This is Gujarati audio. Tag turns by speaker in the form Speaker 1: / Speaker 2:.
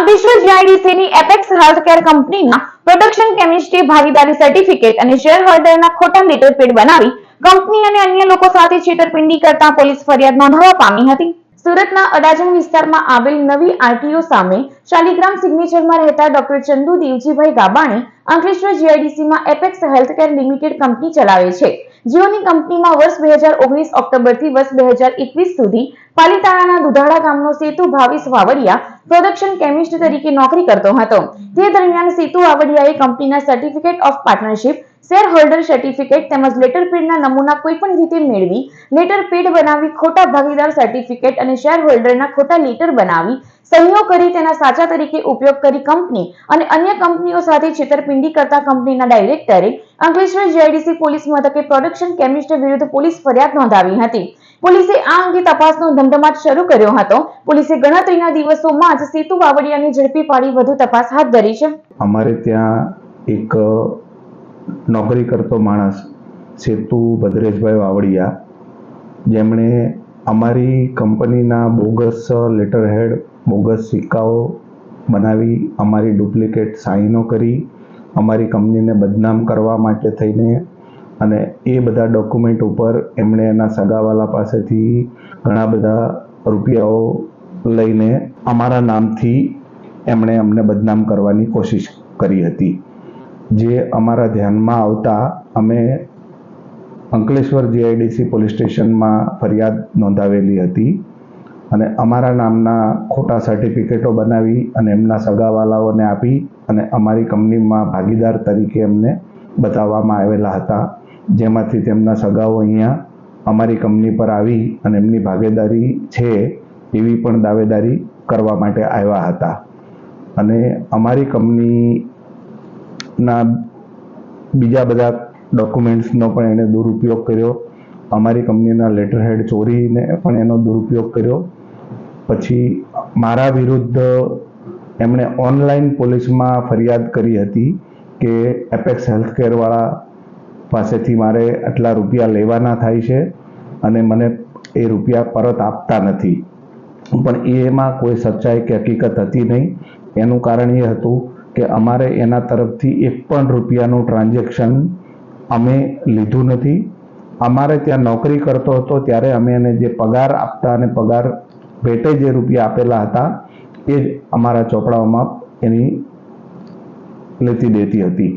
Speaker 1: અંકલેશ્વર જીઆઈડીસીની એપેક્સ હેલ્થકેર કંપનીમાં પ્રોડક્શન કેમિસ્ટ્રી ભાગીદારી સર્ટિફિકેટ અને શેર હોલ્ડરના ખોટા લેટર બનાવી કંપની અને અન્ય લોકો સાથે છેતરપિંડી કરતા પોલીસ ફરિયાદ નોંધવા પામી હતી. સુરતના અડાજણ વિસ્તારમાં આવેલ નવી આરટીઓ સામે શાલિગ્રામ સિગ્નેચરમાં રહેતા ડોક્ટર ચંદુ દેવજીભાઈ ગાબાણી અંકલેશ્વર જીઆઈડીસીમાં એપેક્સ હેલ્થકેર લિમિટેડ કંપની ચલાવે છે. જેઓની કંપનીમાં વર્ષ બે હજાર ઓગણીસ ઓક્ટોબરથી વર્ષ બે હજાર એકવીસ સુધી પાલીતાણાના દુધાળા ગામનો સેતુ ભાવિસ વાવડિયા પ્રોડક્શન કેમિસ્ટ તરીકે નોકરી કરતો હતો. તે દરમિયાન સેતુ વાવડિયાએ કંપનીના certificate of partnership share holder certificate તેમજ લેટર પેડના નમૂના કોઈપણ રીતે મેળવી લેટર બનાવી, ખોટા ભાગીદાર સર્ટિફિકેટ અને શેર હોલ્ડરના ખોટા લેટર બનાવી, સહીઓ કરી તેના સાચા તરીકે ઉપયોગ કરી કંપની અને અન્ય કંપનીઓ સાથે છેતરપિંડી કરતા કંપનીના ડાયરેક્ટરે અંકલેશ્વર જીઆઈડીસી પોલીસ મથકે પ્રોડક્શન કેમિસ્ટ વિરુદ્ધ પોલીસ ફરિયાદ નોંધાવી હતી. પોલીસે આ અંગે તપાસનો ધમધમાટ શરૂ કર્યો હતો. પોલીસે ગણતરીના દિવસોમાં જ સેતુ વાવડિયાને ઝડપી પાડી વધુ તપાસ હાથ ધરી છે.
Speaker 2: અમારે ત્યાં એક નોકરી કરતો માણસ સેતુ, ભદ્રેશભાઈ વાવડિયા, જેમણે અમારી કંપનીના બોગસ લેટર હેડ બોગસ સિક્કાઓ બનાવી અમારી ડુપ્લિકેટ સાઈનો કરી, અમારી કંપનીને બદનામ કરવા માટે થઈને અને એ બધા ડોક્યુમેન્ટ ઉપર એમણે એના સગાવાલા પાસેથી ઘણા બધા રૂપિયાઓ લઈને અમારા નામથી એમણે અમને બદનામ કરવાની કોશિશ કરી હતી. જે અમારા ધ્યાનમાં આવતા અમે અંકલેશ્વર જીઆઈડીસી પોલીસ સ્ટેશનમાં ફરિયાદ નોંધાવેલી હતી અને અમારા નામના ખોટા સર્ટિફિકેટો બનાવી અને એમના સગાવાલાઓને આપી અને અમારી કંપનીમાં ભાગીદાર તરીકે એમને બતાવવામાં આવેલા હતા. જેમાંથી તેમના સગાઓ અહીંયા અમારી કંપની પર આવી અને એમની ભાગીદારી છે એવી પણ દાવેદારી કરવા માટે આવ્યા હતા. અને અમારી કંપનીના બીજા બધા ડોક્યુમેન્ટ્સનો પણ એણે દુરુપયોગ કર્યો. અમારી કંપનીના લેટર હેડ ચોરીને પણ એનો દુરુપયોગ કર્યો. પછી મારા વિરુદ્ધ એમણે ઓનલાઈન પોલીસમાં ફરિયાદ કરી હતી કે એપેક્સ હેલ્થકેરવાળા પાસેથી મારે આટલા રૂપિયા લેવાના થાય છે અને મને એ રૂપિયા પરત આપતા નથી. પણ એમાં કોઈ સચ્ચાઈ કે હકીકત હતી નહીં. એનું કારણ એ હતું કે અમારે એના તરફથી એક પણ રૂપિયાનું ટ્રાન્ઝેક્શન અમે લીધું નથી. અમારે ત્યાં નોકરી કરતો હતો ત્યારે અમે એને જે પગાર આપતા અને પગાર ભેટે જે રૂપિયા આપેલા હતા એ જ અમારા ચોપડાઓમાં એની લેતી દેતી હતી.